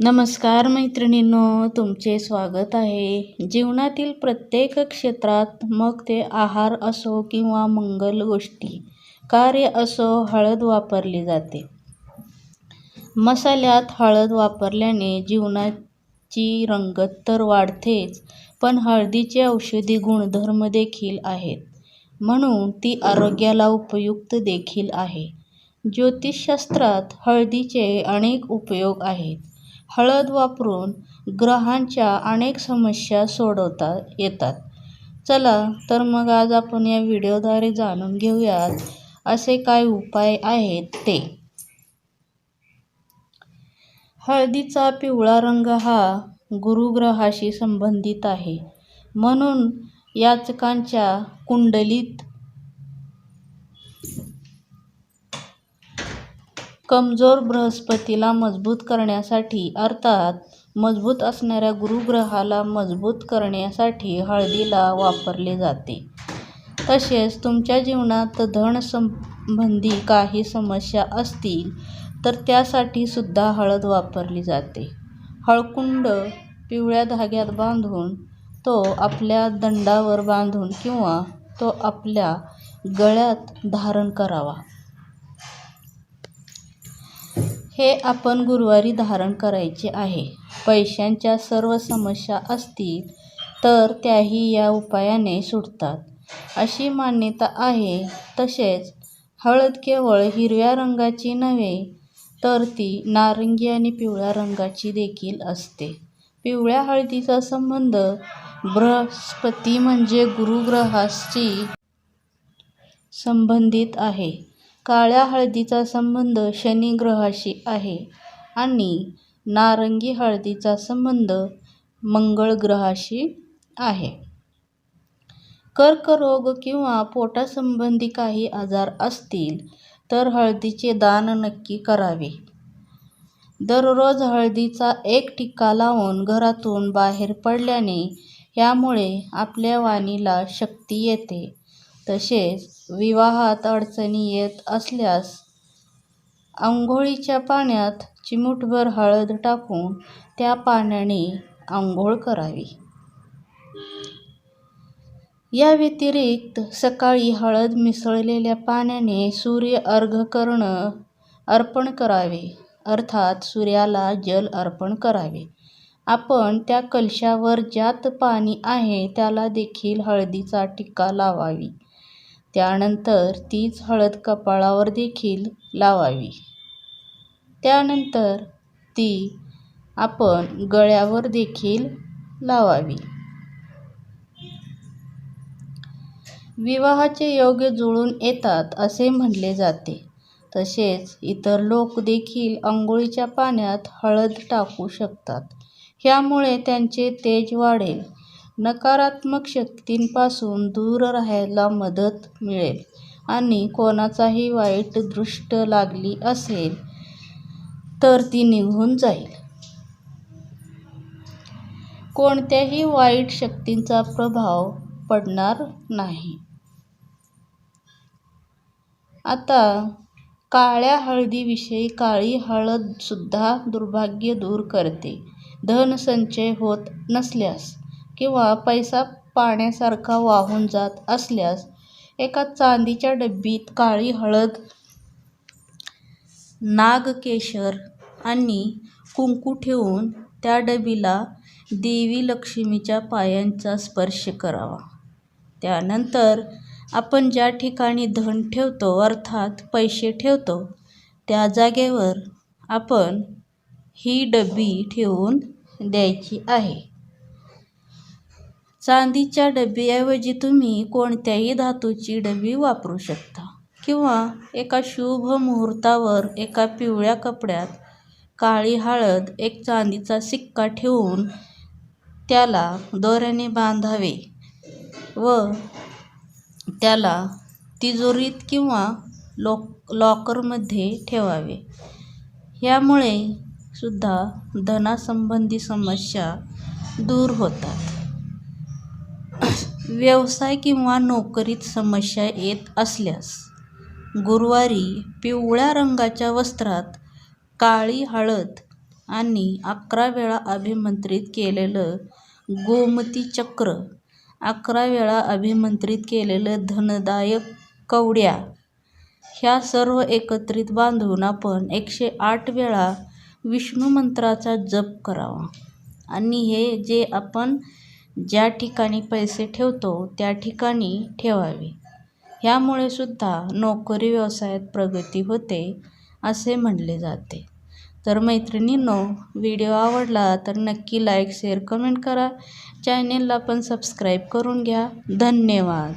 नमस्कार मैत्रिणींनो तुमचे स्वागत आहे. जीवनातील प्रत्येक क्षेत्रात मग ते आहार असो किंवा मंगल गोष्टी कार्य असो हळद वापरली जाते. मसाल्यात हळद वापरल्याने जीवनाची रंगत तर वाढतेच पण हळदीचे औषधी गुणधर्म देखील आहेत. म्हणून ती आरोग्याला उपयुक्त देखील आहे. ज्योतिषशास्त्रात हळदीचे अनेक उपयोग आहेत. हळद वापरून ग्रहांच्या अनेक समस्या सोडवता येतात. चला तर मग आज आपण या व्हिडिओद्वारे जाणून घेऊयात असे काय उपाय आहेत ते. हळदीचा पिवळा रंग हा गुरुग्रहाशी संबंधित आहे. म्हणून याचकांच्या कुंडलीत कमजोर बृहस्पतीला मजबूत करण्यासाठी अर्थात मजबूत असणाऱ्या गुरुग्रहाला मजबूत करण्यासाठी हळदीला वापरले जाते. तसेच तुमच्या जीवनात धन संबंधी काही समस्या असतील तर त्यासाठी सुद्धा हळद वापरली जाते. हळकुंड पिवळ्या धाग्यात बांधून तो आपल्या दंडावर बांधून किंवा तो आपल्या गळ्यात धारण करावा. हे आपण गुरुवारी धारण करायचे आहे. पैशांच्या सर्व समस्या असतील तर त्याही या उपायाने सुटतात अशी मान्यता आहे. तसेच हळद केवळ हिरव्या रंगाची नव्हे तर ती नारंगी आणि पिवळ्या रंगाची देखील असते. पिवळ्या हळदीचा संबंध बृहस्पती म्हणजे गुरुग्रहाशी संबंधित आहे. काळ्या हळदीचा संबंध शनी ग्रहाशी आहे आणि नारंगी हळदीचा संबंध मंगळ ग्रहाशी आहे. कर्करोग किंवा पोटासंबंधी काही आजार असतील तर हळदीचे दान नक्की करावे. दररोज हळदीचा एक टिक्का लावून घरातून बाहेर पडल्याने यामुळे आपल्या वाणीला शक्ती येते. तसेच विवाहात अडचणी येत असल्यास आंघोळीच्या पाण्यात चिमूटभर हळद टाकून त्या पाण्याने आंघोळ करावी. या व्यतिरिक्त सकाळी हळद मिसळलेल्या पाण्याने सूर्य अर्घ करणं अर्पण करावे अर्थात सूर्याला जल अर्पण करावे. आपण त्या कलशावर ज्यात पाणी आहे त्याला देखील हळदीचा टिक्का लावावी. त्यानंतर तीच हळद कपाळावर देखील लावावी. त्यानंतर ती आपण गळ्यावर देखील लावावी. विवाहाचे योग्य जुळून येतात असे म्हणले जाते. तसेच इतर लोक देखील आंघोळीच्या पाण्यात हळद टाकू शकतात. ह्यामुळे त्यांचे तेज वाढेल. नकारात्मक शक्तींपासून दूर राहायला मदत मिळेल आणि कोणाचाही वाईट दृष्ट लागली असेल तर ती निघून जाईल. कोणत्याही वाईट शक्तींचा प्रभाव पडणार नाही. आता काळ्या हळदीविषयी काळी हळदसुद्धा दुर्भाग्य दूर करते. धन संचय होत नसल्यास किंवा पैसा पाण्यासारखा वाहून जात असल्यास एका चांदीच्या डबीत काळी हळद नागकेशर आणि कुंकू ठेवून त्या डबीला देवी लक्ष्मीच्या पायांचा स्पर्श करावा. त्यानंतर आपण ज्या ठिकाणी धन ठेवतो अर्थात पैसे ठेवतो त्या जागेवर आपण ही डबी ठेवून द्यायची आहे. चांदीच्या डबीऐवजी तुम्ही कोणत्याही धातूची डबी वापरू शकता. किंवा एका शुभ मुहूर्तावर एका पिवळ्या कपड्यात काळी हळद एक चांदीचा सिक्का ठेवून त्याला दोऱ्याने बांधावे व त्याला तिजोरीत किंवा लॉक लॉकरमध्ये ठेवावे. यामुळे सुद्धा धनासंबंधी समस्या दूर होतात. व्यवसाय किंवा नोकरीत समस्या येत असल्यास गुरुवारी पिवळ्या रंगाच्या वस्त्रात काळी हळद आणि अकरा वेळा अभिमंत्रित केलेलं गोमती चक्र, अकरा वेळा अभिमंत्रित केलेलं धनदायक कवड्या ह्या सर्व एकत्रित बांधून आपण एकशे आठ वेळा विष्णू मंत्राचा जप करावा. आणि हे जे आपण ज्या ठिकाणी पैसे ठेवतो त्या ठिकाणी ठेवावे. ह्यामुळे सुद्धा नोकरी व्यवसायात प्रगती होते असे म्हणले जाते. तर मैत्रिणींनो व्हिडिओ आवडला तर नक्की लाईक शेअर कमेंट करा. चॅनेलला पण सबस्क्राईब करून घ्या. धन्यवाद.